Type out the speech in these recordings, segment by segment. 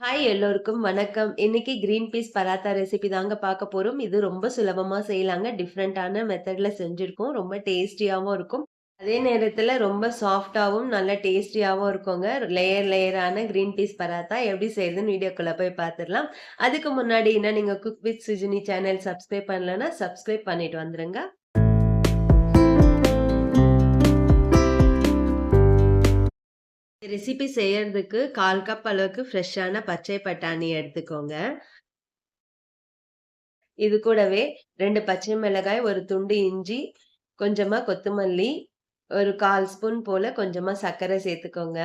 Hi எல்லோருக்கும் வணக்கம். இன்னைக்கு கிரீன் பீஸ் பராத்தா ரெசிபி தாங்க பார்க்க போகிறோம் இது ரொம்ப சுலபமாக செய்யலாங்க. டிஃப்ரெண்ட்டான மெத்தடில் செஞ்சுருக்கோம் ரொம்ப டேஸ்டியாகவும் இருக்கும். அதே நேரத்தில் ரொம்ப சாஃப்டாகவும் நல்ல டேஸ்டியாகவும் இருக்குங்க. லேயர் லேயரான க்ரீன் பீஸ் பராத்தா எப்படி செய்யுதுன்னு வீடியோக்குள்ளே போய் பார்த்துடலாம் அதுக்கு முன்னாடி என்ன நீங்கள் cook with Sujini channel subscribe பண்ணலன்னா, சப்ஸ்கிரைப் பண்ணிட்டு வந்துடுங்க ரெசிபி செய்யறதுக்கு 1/4 கப் அளவுக்கு ஃப்ரெஷ்ஷான பச்சை பட்டாணி எடுத்துக்கோங்க. இது கூடவே ரெண்டு பச்சை மிளகாய், ஒரு துண்டு இஞ்சி, கொஞ்சமாக கொத்தமல்லி, ஒரு 1/4 ஸ்பூன் போல் கொஞ்சமாக சர்க்கரை சேர்த்துக்கோங்க.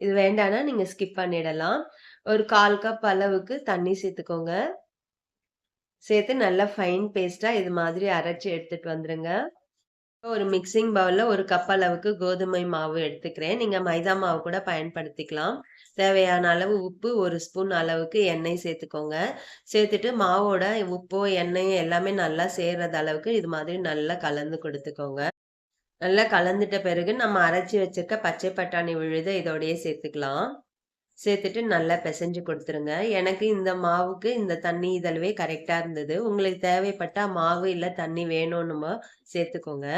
இது வேண்டானா நீங்கள் ஸ்கிப் பண்ணிடலாம். ஒரு 1/4 கப் அளவுக்கு தண்ணி சேர்த்துக்கோங்க. சேர்த்து நல்லா ஃபைன் பேஸ்ட்டாக இது மாதிரி அரைச்சி எடுத்துகிட்டு வந்துடுங்க ஒரு மிக்ஸிங் பவுல்ல ஒரு கப் அளவுக்கு கோதுமை மாவு எடுத்துக்கிறேன். நீங்க மைதா மாவு கூட பயன்படுத்திக்கலாம். தேவையான அளவு உப்பு, ஒரு ஸ்பூன் அளவுக்கு எண்ணெய் சேர்த்துக்கோங்க. சேர்த்துட்டு மாவோட உப்போ எண்ணெயோ எல்லாமே நல்லா சேர்றது அளவுக்கு இது மாதிரி நல்லா கலந்து கொடுத்துக்கோங்க. நல்லா கலந்துட்ட பிறகு நம்ம அரைச்சி வச்சிருக்க பச்சை பட்டாணி விழுத இதோடையே சேர்த்துக்கலாம். சேர்த்துட்டு நல்லா பிசைஞ்சு கொடுத்துருங்க. எனக்கு இந்த மாவுக்கு இந்த தண்ணி இதழ்வே கரெக்டாக இருந்தது. உங்களுக்கு தேவைப்பட்டால் மாவு இல்லை தண்ணி வேணும்னுமா சேர்த்துக்கோங்க.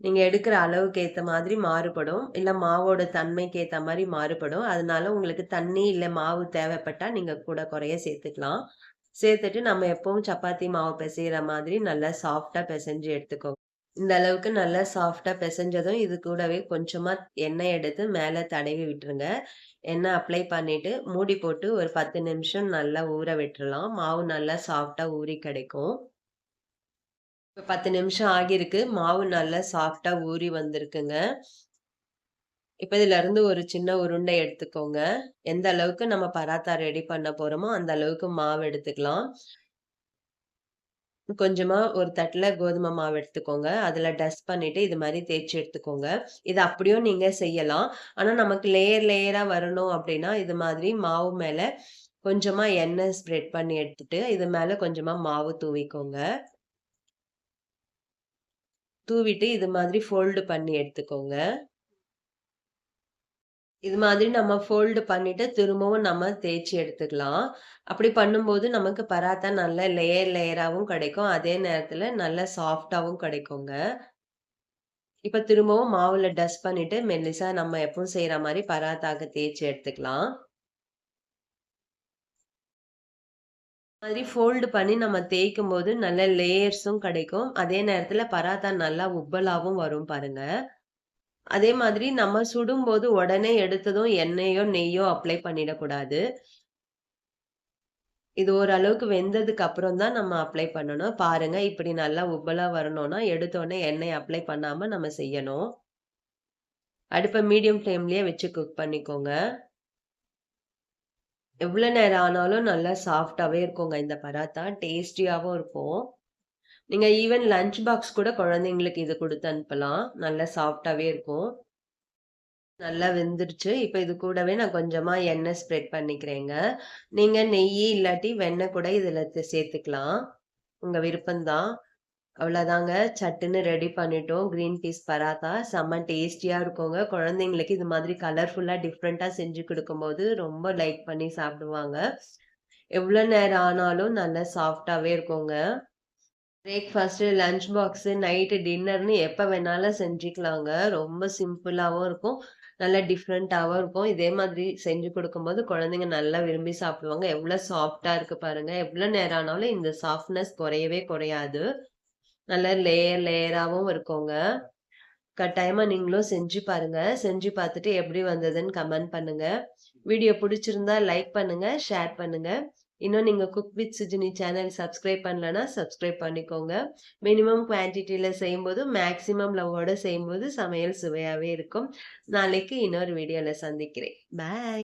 நீங்கள் எடுக்கிற அளவுக்கு ஏற்ற மாதிரி மாறுபடும். இல்லை மாவோட தன்மைக்கு ஏற்ற மாதிரி மாறுபடும். அதனால உங்களுக்கு தண்ணி இல்லை மாவு தேவைப்பட்டால் நீங்கள் கூட குறைய சேர்த்துக்கலாம். சேர்த்துட்டு நம்ம எப்பவும் சப்பாத்தி மாவு பிசைகிற மாதிரி நல்லா சாஃப்டாக பிசைஞ்சு எடுத்துக்கோங்க. இந்த அளவுக்கு நல்லா சாஃப்டாக பிசைஞ்சதும் இது கூடவே கொஞ்சமாக எண்ணெய் எடுத்து மேலே தடவி விட்டுருங்க. எண்ணெய் அப்ளை பண்ணிட்டு மூடி போட்டு ஒரு 10 நிமிஷம் நல்லா ஊற விட்டுறலாம். மாவு நல்லா சாஃப்டாக ஊறி கிடைக்கும். பத்து நிமிஷம் ஆகியிருக்கு. மாவு நல்லா சாஃப்டாக ஊறி வந்திருக்குங்க. இப்போ இதுலருந்து ஒரு சின்ன உருண்டை எடுத்துக்கோங்க. எந்த அளவுக்கு நம்ம பராத்தா ரெடி பண்ண போகிறோமோ அந்த அளவுக்கு மாவு எடுத்துக்கலாம். கொஞ்சமாக ஒரு தட்டில் கோதுமை மாவு எடுத்துக்கோங்க. அதில் டஸ்ட் பண்ணிவிட்டு இது மாதிரி தேய்ச்சி எடுத்துக்கோங்க. இது அப்படியும் நீங்கள் செய்யலாம். ஆனால் நமக்கு லேயர் லேயராக வரணும் அப்படின்னா, இது மாதிரி மாவு மேலே கொஞ்சமாக எண்ணெய் ஸ்ப்ரெட் பண்ணி எடுத்துட்டு, இது மேலே கொஞ்சமாக மாவு தூவிக்கோங்க. தூவிட்டு இது மாதிரி ஃபோல்டு பண்ணி எடுத்துக்கோங்க. இது மாதிரி நம்ம ஃபோல்டு பண்ணிட்டு திரும்பவும் நம்ம தேய்ச்சி எடுத்துக்கலாம். அப்படி பண்ணும்போது நமக்கு பராத்தா நல்ல லேயர் லேயராகவும் கிடைக்கும். அதே நேரத்தில் நல்ல சாஃப்டாகவும் கிடைக்குங்க. இப்போ திரும்பவும் மாவில் டஸ்ட் பண்ணிட்டு மெல்லிசா நம்ம எப்பவும் செய்கிற மாதிரி பராத்தாக்கு தேய்ச்சி எடுத்துக்கலாம். மாதிரி ஃபோல்டு பண்ணி நம்ம தேய்க்கும் போது நல்ல லேயர்ஸும் கிடைக்கும். அதே நேரத்தில் பராத்தா நல்லா உப்பலாகவும் வரும் பாருங்க. அதே மாதிரி நம்ம சுடும்போது உடனே எடுத்ததும் எண்ணெயோ, நெய்யோ அப்ளை பண்ணிடக்கூடாது. இது ஓரளவுக்கு வெந்ததுக்கு அப்புறம் தான் நம்ம அப்ளை பண்ணணும். பாருங்க இப்படி நல்லா உப்பலா வரணும்னா, எடுத்தோடனே எண்ணெய் அப்ளை பண்ணாம நம்ம செய்யணும். அடுப்பை மீடியம் ஃப்ளேம்லயே வச்சு குக் பண்ணிக்கோங்க. எவ்வளோ நேரம் ஆனாலும் நல்லா சாஃப்டாகவே இருக்குங்க இந்த பராத்தா. டேஸ்டியாகவும் இருக்கும். நீங்கள் ஈவன் லஞ்ச் பாக்ஸ் கூட குழந்தைங்களுக்கு இது கொடுத்து அனுப்பலாம். நல்லா சாஃப்டாகவே இருக்கும். நல்லா வெந்துருச்சு. இப்போ இது கூடவே நான் கொஞ்சமாக எண்ணெய் ஸ்ப்ரெட் பண்ணிக்கிறேங்க. நீங்கள் நெய் இல்லாட்டி வெண்ணெய் கூட இதில் சேர்த்துக்கலாம். உங்கள் விருப்பம் தான். அவ்வளோதாங்க. சட்டுன்னு ரெடி பண்ணிட்டோம். Green peas paratha. செம்ம டேஸ்டியாக இருக்குங்க. குழந்தைங்களுக்கு இது மாதிரி கலர்ஃபுல்லாக டிஃப்ரெண்ட்டாக செஞ்சு கொடுக்கும்போது ரொம்ப லைக் பண்ணி சாப்பிடுவாங்க. எவ்வளோ நேரம் ஆனாலும் நல்லா சாஃப்டாகவே இருக்குங்க. பிரேக்ஃபாஸ்ட்டு, லஞ்ச் பாக்ஸு, நைட்டு டின்னர்னு எப்போ வேணாலும் செஞ்சுக்கலாங்க. ரொம்ப சிம்பிளாகவும் இருக்கும். நல்லா டிஃப்ரெண்ட்டாகவும் இருக்கும். இதே மாதிரி செஞ்சு கொடுக்கும்போது குழந்தைங்க நல்லா விரும்பி சாப்பிடுவாங்க. எவ்வளோ சாஃப்டாக இருக்குது பாருங்கள் எவ்வளோ நேரம் ஆனாலும் இந்த சாஃப்ட்னஸ் குறையவே குறையாது. நல்லா லேயர் லேயராகவும் இருக்குங்க. கட்டாயமா நீங்களும் செஞ்சு பாருங்க. செஞ்சு பார்த்துட்டு எப்படி வந்ததுன்னு கமெண்ட் பண்ணுங்க. வீடியோ பிடிச்சிருந்தா லைக் பண்ணுங்க, ஷேர் பண்ணுங்க. இன்னும் நீங்கள் cook with Sujini channel subscribe பண்ணலன்னா, சப்ஸ்கிரைப் பண்ணிக்கோங்க. மினிமம் குவான்டிட்டியில் செய்யும்போது, மேக்ஸிமம் லவ்வோட செய்யும்போது சமையல் சுவையாகவே இருக்கும். நாளைக்கு இன்னொரு வீடியோவில் சந்திக்கிறேன். பாய்.